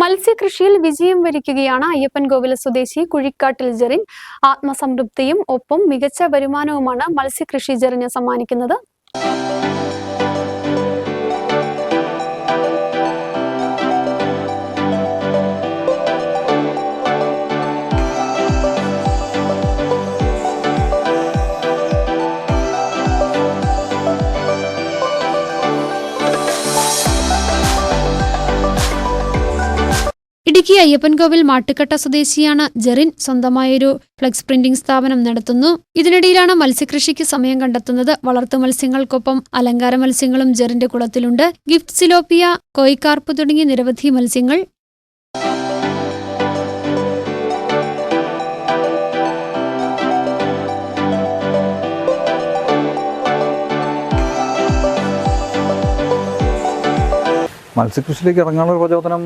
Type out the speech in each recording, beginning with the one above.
മത്സ്യകൃഷിയിൽ വിജയം വരിക്കുകയാണ് അയ്യപ്പൻകോവിൽ സ്വദേശി കുഴിക്കാട്ടിൽ ജെറിൻ. ആത്മസംതൃപ്തിയും ഒപ്പം മികച്ച വരുമാനവുമാണ് മത്സ്യകൃഷി ജെറിന് സമ്മാനിക്കുന്നത്. ഇടുക്കി അയ്യപ്പൻകോവിൽ മാട്ടുക്കട്ട സ്വദേശിയാണ് ജെറിൻ സ്വന്തമായൊരു ഫ്ലെക്സ് പ്രിന്റിംഗ് സ്ഥാപനം നടത്തുന്നു. ഇതിനിടയിലാണ് മത്സ്യകൃഷിക്ക് സമയം കണ്ടെത്തുന്നത്. വളർത്തു മത്സ്യങ്ങൾക്കൊപ്പം അലങ്കാര മത്സ്യങ്ങളും ജെറിന്റെ കുളത്തിലുണ്ട്. ഗിഫ്റ്റ് സിലോപ്പിയ കോയിക്കാർപ്പ് തുടങ്ങിയ നിരവധി മത്സ്യങ്ങൾ. മത്സ്യകൃഷിയിലേക്ക് ഇറങ്ങാനുള്ള പ്രചോദനം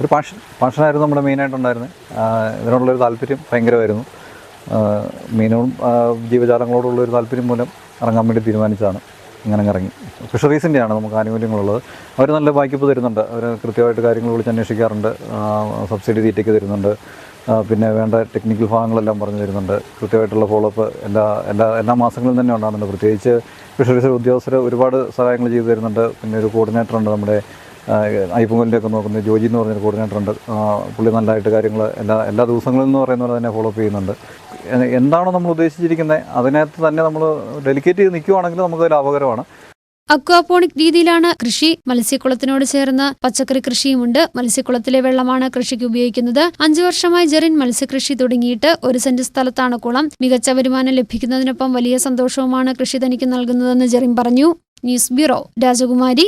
ഒരു പാഷൻ പാഷനായിരുന്നു നമ്മുടെ മെയിനായിട്ടുണ്ടായിരുന്നത്. ഇതിനോടുള്ളൊരു താല്പര്യം ഭയങ്കരമായിരുന്നു. മീനും ജീവജാലങ്ങളോടുള്ളൊരു താല്പര്യം മൂലം ഇറങ്ങാൻ വേണ്ടി തീരുമാനിച്ചാണ് ഇങ്ങനെ ഇറങ്ങി. ഫിഷറീസിന്റെയാണ് നമുക്ക് ആനുകൂല്യങ്ങളുള്ളത്. അവർ നല്ല വായ്പ തരുന്നുണ്ട്. അവർ കൃത്യമായിട്ട് കാര്യങ്ങൾ വിളിച്ച് അന്വേഷിക്കാറുണ്ട്. സബ്സിഡി തീറ്റയ്ക്ക് തരുന്നുണ്ട്. പിന്നെ വേണ്ട ടെക്നിക്കൽ ഭാഗങ്ങളെല്ലാം പറഞ്ഞു തരുന്നുണ്ട്. കൃത്യമായിട്ടുള്ള ഫോളോ അപ്പ് എല്ലാ എല്ലാ എല്ലാ മാസങ്ങളിലും തന്നെ ഉണ്ടാകുന്നുണ്ട്. പ്രത്യേകിച്ച് ഫിഷറീസ് ഉദ്യോഗസ്ഥർ ഒരുപാട് സഹായങ്ങൾ ചെയ്തു തരുന്നുണ്ട്. പിന്നെ ഒരു കോർഡിനേറ്ററുണ്ട് നമ്മുടെ ഐപ്പുങ്കലിന്റെ ഒക്കെ ജോജി എന്ന് പറഞ്ഞൊരു കോർഡിനേറ്റർ ഉണ്ട് പുള്ളി നല്ലതായിട്ട് കാര്യങ്ങൾ എല്ലാ എല്ലാ ദിവസങ്ങളിൽ എന്ന് പറയുന്ന പോലെ തന്നെ ഫോളോ അപ്പ് ചെയ്യുന്നുണ്ട്. എന്താണോ നമ്മൾ ഉദ്ദേശിച്ചിരിക്കുന്നത് അതിനകത്ത് തന്നെ നമ്മൾ ഡെലിക്കേറ്റ് ചെയ്ത് നിൽക്കുവാണെങ്കിൽ നമുക്ക് ലാഭകരമാണ്. അക്വാപോണിക് രീതിയിലാണ് കൃഷി. മത്സ്യക്കുളത്തിനോട് ചേർന്ന് പച്ചക്കറി കൃഷിയുമുണ്ട്. മത്സ്യക്കുളത്തിലെ വെള്ളമാണ് കൃഷിക്ക് ഉപയോഗിക്കുന്നത്. അഞ്ചു വർഷമായി ജെറിൻ മത്സ്യകൃഷി തുടങ്ങിയിട്ട് ഒരു സെന്റ് സ്ഥലത്താണ് കുളം. മികച്ച വരുമാനം ലഭിക്കുന്നതിനൊപ്പം വലിയ സന്തോഷവുമാണ് കൃഷി തനിക്ക് നൽകുന്നതെന്ന് ജെറിൻ പറഞ്ഞു. ന്യൂസ് ബ്യൂറോ രാജകുമാരി.